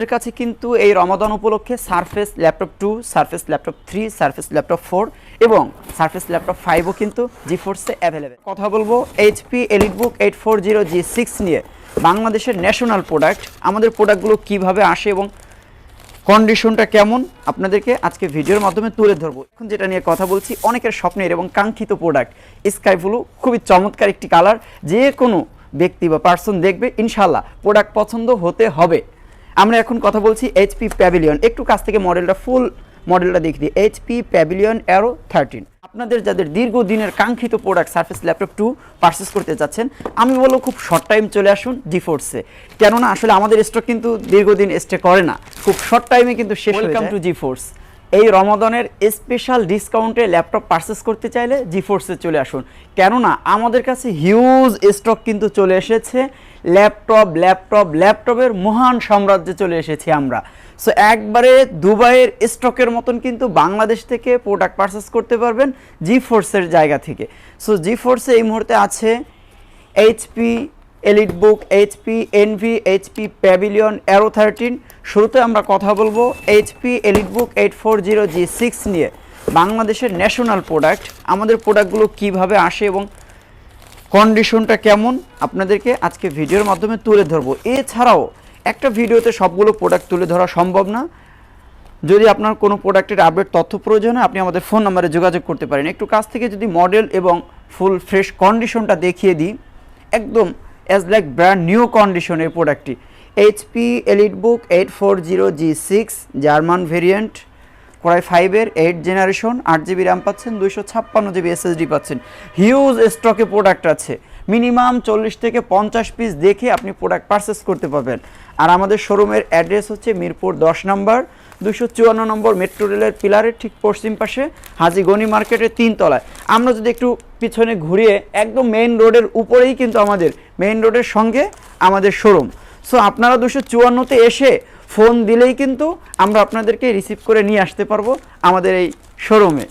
আমাদের কাছে কিন্তু এই রমাদান উপলক্ষে surface laptop two surface laptop three surface laptop four এবং সারফেস ল্যাপটপ ফাইভও কিন্তু জি ফোর্সে অ্যাভেলেবেল কথা বলব HP EliteBook eight four zero G six নিয়ে। বাংলাদেশের ন্যাশনাল প্রোডাক্ট আমাদের প্রোডাক্টগুলো কীভাবে আসে এবং কন্ডিশনটা কেমন, আপনাদেরকে আজকে ভিডিওর মাধ্যমে তুলে ধরবো। এখন যেটা নিয়ে কথা বলছি, অনেকের স্বপ্নের এবং কাঙ্ক্ষিত প্রোডাক্ট স্কাই ব্লু খুবই চমৎকার একটি কালার যে কোনো ব্যক্তি বা পার্সন দেখবে ইনশাল্লাহ প্রোডাক্ট পছন্দ হতে হবে। আমরা এখন কথা বলছি এইচপি প্যাভিলিয়ন একটু কাছ থেকে মডেলটা ফুল মডেলটা দেখি দিই। এইচপি প্যাভিলিয়ন অ্যারো থার্টিন আপনাদের যাদের দীর্ঘদিনের কাঙ্ক্ষিত product surface laptop two purchase করতে যাচ্ছেন আমি বলব খুব শর্ট টাইম চলে আসুন জিফোর্সে কেননা আসলে আমাদের স্টক কিন্তু দীর্ঘদিন স্টে করে না। খুব শর্ট টাইমে কিন্তু শেষ ওয়েলকাম টু জিফোর্স এই রমাদানের স্পেশাল ডিসকাউন্টে ল্যাপটপ পারচেস করতে চাইলে জিফোর্সে চলে আসুন। কেননা আমাদের কাছে হিউজ স্টক কিন্তু চলে এসেছে। ল্যাপটপ ল্যাপটপ ল্যাপটপের মহান সাম্রাজ্যে চলে এসেছি আমরা। সো একবারে দুবাইয়ের স্টকের মতন কিন্তু বাংলাদেশ থেকে প্রোডাক্ট পারচেস করতে পারবেন জি ফোর্সের জায়গা থেকে। সো জি ফোর্সে এই মুহূর্তে আছে HP Elite Book HP Envy HP Pavilion Aero thirteen শুরুতে আমরা কথা বলব HP Elite Book eight four zero G six নিয়ে। বাংলাদেশের ন্যাশনাল প্রোডাক্ট আমাদের প্রোডাক্টগুলো কীভাবে আসে এবং কন্ডিশনটা কেমন, আপনাদেরকে আজকে ভিডিওর মাধ্যমে তুলে ধরবো। এছাড়াও, একটা ভিডিওতে সবগুলো প্রোডাক্ট তুলে ধরা সম্ভব না। যদি আপনার কোনো প্রোডাক্টের আপডেট তথ্য প্রয়োজন হয়, আপনি আমাদের ফোন নাম্বারে যোগাযোগ করতে পারেন। একটু কাছ থেকে যদি মডেল এবং ফুল ফ্রেশ কন্ডিশনটা দেখিয়ে দিই, একদম অ্যাজ লাইক ব্র্যান্ড নিউ কন্ডিশনের প্রোডাক্টটি HP Elite Book eight four zero G six German variant core i ফাইভের এইট জেনারেশন আট জিবি র্যাম পাচ্ছেন, দুইশো ছাপ্পান্ন জিবি এসএসডি পাচ্ছেন। হিউজ স্টকে প্রোডাক্ট আছে। মিনিমাম চল্লিশ থেকে পঞ্চাশ পিস দেখে আপনি প্রোডাক্ট পারচেস করতে পারবেন। আর আমাদের শোরুমের অ্যাড্রেস হচ্ছে মিরপুর দশ নম্বর দুশো চুয়ান্ন নম্বর মেট্রো রেলের পিলারের ঠিক পশ্চিম পাশে হাজি গনি মার্কেটের তলায়। আমরা যদি একটু পিছনে ঘুরিয়ে, একদম মেইন রোডের উপরেই কিন্তু আমাদের মেইন রোডের সঙ্গে আমাদের শোরুম সো আপনারা দুশো চুয়ান্নতে এসে ফোন দিলেই কিন্তু আমরা আপনাদেরকে রিসিভ করে নিয়ে আসতে পারব আমাদের এই শোরুমে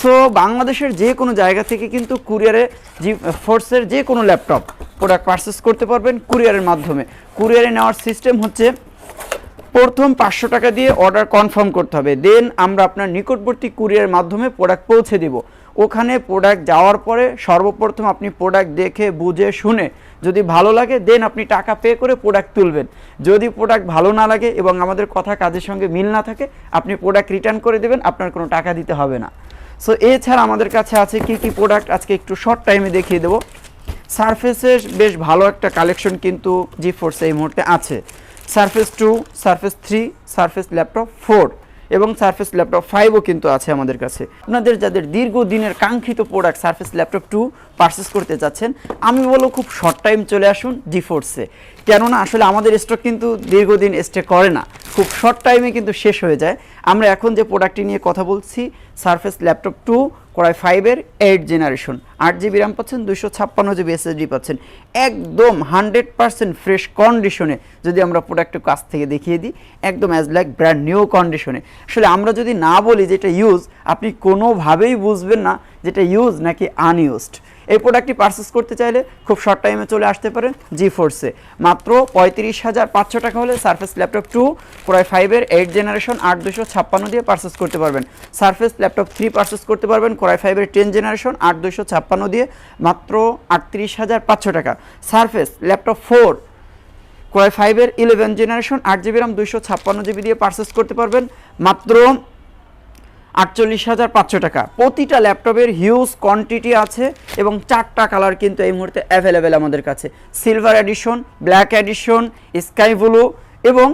সো বাংলাদেশের যে কোনো জায়গা থেকে কিন্তু কুরিয়ারে জি ফোর্সের যে কোনো ল্যাপটপ প্রোডাক্ট পারচেস করতে পারবেন কুরিয়ারের মাধ্যমে। কুরিয়ারে নেওয়ার সিস্টেম হচ্ছে প্রথম পাঁচশো টাকা দিয়ে অর্ডার কনফার্ম করতে হবে। দেন আমরা আপনার নিকটবর্তী কুরিয়ার মাধ্যমে প্রোডাক্ট পৌঁছে দিব। ওখানে প্রোডাক্ট যাওয়ার পরে সর্বপ্রথম আপনি প্রোডাক্ট দেখে, বুঝে, শুনে যদি ভালো লাগে দেন আপনি টাকা পে করে প্রোডাক্ট তুলবেন। যদি প্রোডাক্ট ভালো না লাগে এবং আমাদের কথা কাজের সঙ্গে মিল না থাকে, আপনি প্রোডাক্ট রিটার্ন করে দেবেন, আপনার কোনো টাকা দিতে হবে না। সো এছাড়া আমাদের কাছে আছে কি কি প্রোডাক্ট আজকে একটু শর্ট টাইমে দেখিয়ে দেবো। সারফেসের বেশ ভালো একটা কালেকশন কিন্তু জি ফোর্সে এই মুহূর্তে আছে। Surface two surface three surface laptop four এবং সারফেস ল্যাপটপ ফাইভও কিন্তু আছে আমাদের কাছে। আপনাদের যাদের দীর্ঘদিনের কাঙ্ক্ষিত product surface laptop two purchase করতে চাচ্ছেন, আমি বলব খুব শর্ট টাইম চলে আসুন জি ফোর্সে কেননা আসলে আমাদের স্টক কিন্তু দীর্ঘদিন স্টে করে না। খুব শর্ট টাইমে কিন্তু শেষ হয়ে যায়। আমরা এখন যে প্রোডাক্টটি নিয়ে কথা বলছি surface laptop two core i ফাইভের এইট জেনারেশন আট জিবি র্যাম পাচ্ছেন দুশো ছাপ্পান্ন জিবি এসএসডি পাচ্ছেন। একদম হান্ড্রেড পার্সেন্ট ফ্রেশ কন্ডিশনে যদি আমরা প্রোডাক্টের কাছ থেকে দেখিয়ে দিই, একদম অ্যাজ লাইক ব্র্যান্ড নিউ কন্ডিশনে আসলে আমরা যদি না বলি যেটা ইউজ আপনি কোনোভাবেই বুঝবেন না যেটা ইউজ নাকি আনইউজড এই প্রোডাক্টটি পারচেস করতে চাইলে খুব শর্ট টাইমে চলে আসতে পারেন জি ফোর্সে মাত্র পঁয়ত্রিশ হাজার পাঁচশো টাকা হলে সার্ফেস ল্যাপটপ টু প্রায় ফাইভের এইট জেনারেশন আট দুশো ছাপ্পান্ন দিয়ে পারচেস করতে পারবেন। সারফেস ল্যাপটপ থ্রি পারচেস করতে পারবেন কোরাই ফাইভের টেন জেনারেশন আট দুশো ছাপ্পান্ন দিয়ে মাত্র আটত্রিশ হাজার পাঁচশো টাকা। Surface laptop four core i ফাইভের ইলেভেন জেনারেশন আট জিবি রাম দুইশো ছাপ্পান্ন জিবি দিয়ে পারচেস করতে পারবেন। মাত্র আটচল্লিশ হাজার পাঁচশো টাকা। প্রতিটা ল্যাপটপের হিউজ কোয়ান্টিটি আছে এবং চারটা কালার কিন্তু এই মুহূর্তে অ্যাভেলেবেল আমাদের কাছে। Silver edition black edition sky blue এবং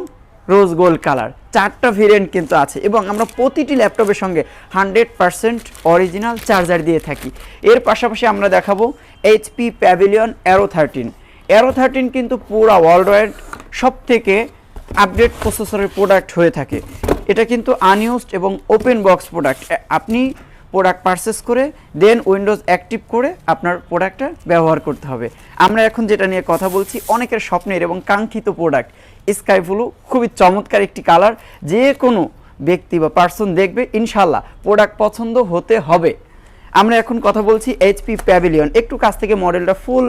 রোজ গোল্ড কালার চারটা ভেরিয়েন্ট কিন্তু আছে এবং আমরা প্রতিটি ল্যাপটপের সঙ্গে হান্ড্রেড পারসেন্ট অরিজিনাল চার্জার দিয়ে থাকি। এর পাশাপাশি আমরা দেখাবো HP Pavilion Aero thirteen Aero thirteen কিন্তু পুরো ওয়ার্ল্ড ওয়াইড সব থেকে আপডেট প্রসেসরের প্রোডাক্ট হয়ে থাকে। এটা কিন্তু আনইউজড এবং ওপেন বক্স প্রোডাক্ট আপনি প্রোডাক্ট পারচেস করে দেন উইন্ডোজ অ্যাক্টিভ করে আপনার প্রোডাক্টটা ব্যবহার করতে হবে। আমরা এখন যেটা নিয়ে কথা বলছি, অনেকের স্বপ্নের এবং কাঙ্ক্ষিত প্রোডাক্ট স্কাই ব্লু খুবই চমৎকার একটি কালার যে কোনো ব্যক্তি বা পার্সন দেখবে ইনশাল্লাহ প্রোডাক্ট পছন্দ হতে হবে। আমরা এখন কথা বলছি এইচপি প্যাভিলিয়ন একটু কাছ থেকে মডেলটা ফুল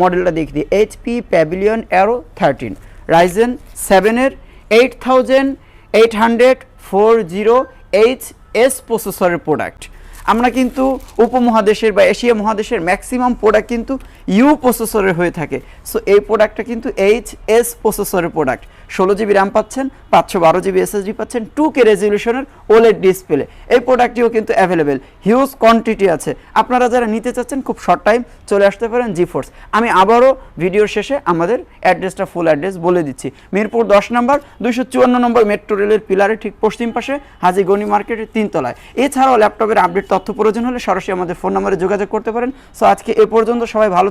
মডেলটা দেখি দিই। HP pavilion aero thirteen Ryzen সেভেনের eight thousand eight hundred four zero H S প্রসেসরের প্রোডাক্ট আমরা কিন্তু উপমহাদেশের বা এশিয়া মহাদেশের ম্যাক্সিমাম প্রোডাক্ট কিন্তু ইউ প্রসেসরের হয়ে থাকে। সো এই প্রোডাক্টটা কিন্তু এইচ এস প্রসেসরের প্রোডাক্ট ষোলো জিবি র্যাম পাচ্ছেন, পাঁচশো বারো জিবি এসএসডি পাচ্ছেন টু কে রেজলিউশনের ওলেড ডিসপ্লে এই প্রোডাক্টটিও কিন্তু অ্যাভেলেবেল হিউজ কোয়ান্টিটি আছে। আপনারা যারা নিতে চাচ্ছেন, খুব শর্ট টাইম চলে আসতে পারেন জিফোর্স আমি আবারও ভিডিওর শেষে আমাদের অ্যাড্রেসটা ফুল অ্যাড্রেস বলে দিচ্ছি। মিরপুর দশ নম্বর, দুইশো চুয়ান্ন নম্বর মেট্রো রেলের পিলারের ঠিক পশ্চিম পাশে হাজি গনি মার্কেটের তিনতলায়। এছাড়াও ল্যাপটপের আপডেট তথ্য প্রয়োজন হলে সরাসরি আমাদের ফোন নম্বরে যোগাযোগ করতে পারেন। সো আজকে এ পর্যন্ত সবাই ভালো